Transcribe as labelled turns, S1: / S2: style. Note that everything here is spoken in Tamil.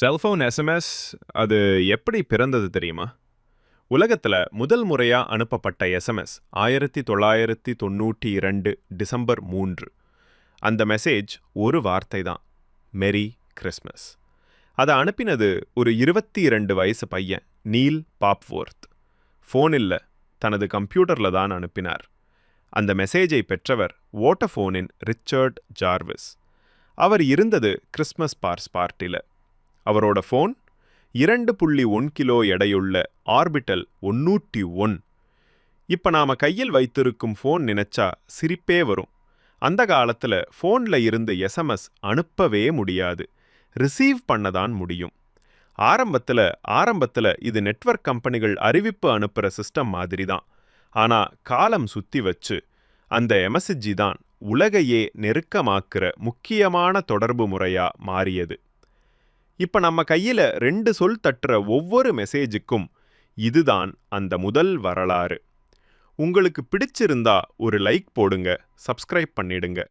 S1: செல்ஃபோன் எஸ்எம்எஸ் அது எப்படி பிறந்தது தெரியுமா? உலகத்தில் முதல் முறையாக அனுப்பப்பட்ட எஸ்எம்எஸ் ஆயிரத்தி தொள்ளாயிரத்தி தொண்ணூற்றி இரண்டு டிசம்பர் மூன்று. அந்த மெசேஜ் ஒரு வார்த்தை தான் மெரி கிறிஸ்மஸ் அதை அனுப்பினது ஒரு இருபத்தி இரண்டு வயசு பையன் நீல் பாப்வோர்த். ஃபோனில் தனது கம்ப்யூட்டரில் தான் அனுப்பினார். அந்த மெசேஜை பெற்றவர் ஓட்டஃபோனின் ரிச்சர்ட் ஜார்விஸ். அவர் இருந்தது கிறிஸ்மஸ் பார்ஸ் பார்ட்டியில் அவரோட ஃபோன் இரண்டு புள்ளி ஒன் கிலோ எடையுள்ள ஆர்பிட்டல் ஒன்னூற்றி ஒன். இப்போ நாம கையில் வைத்திருக்கும் ஃபோன் நினைச்சா சிரிப்பே வரும். அந்த காலத்தில் ஃபோனில் இருந்து எஸ்எம்எஸ் அனுப்பவே முடியாது. ரிசீவ் பண்ண தான் முடியும். ஆரம்பத்தில் ஆரம்பத்தில் இது நெட்வொர்க் கம்பெனிகள் அறிவிப்பு அனுப்புகிற சிஸ்டம் மாதிரி தான் ஆனால் காலம் சுத்தி வச்சு அந்த எமசிஜி தான் உலகையே நெருக்கமாக்குற முக்கியமான தொடர்பு முறையா மாறியது. இப்ப நம்ம கையில ரெண்டு சொல் தட்டுற ஒவ்வொரு மெசேஜுக்கும் இதுதான் அந்த முதல் வரலாறு. உங்களுக்கு பிடிச்சிருந்தா ஒரு லைக் போடுங்க சப்ஸ்கிரைப் பண்ணிடுங்க.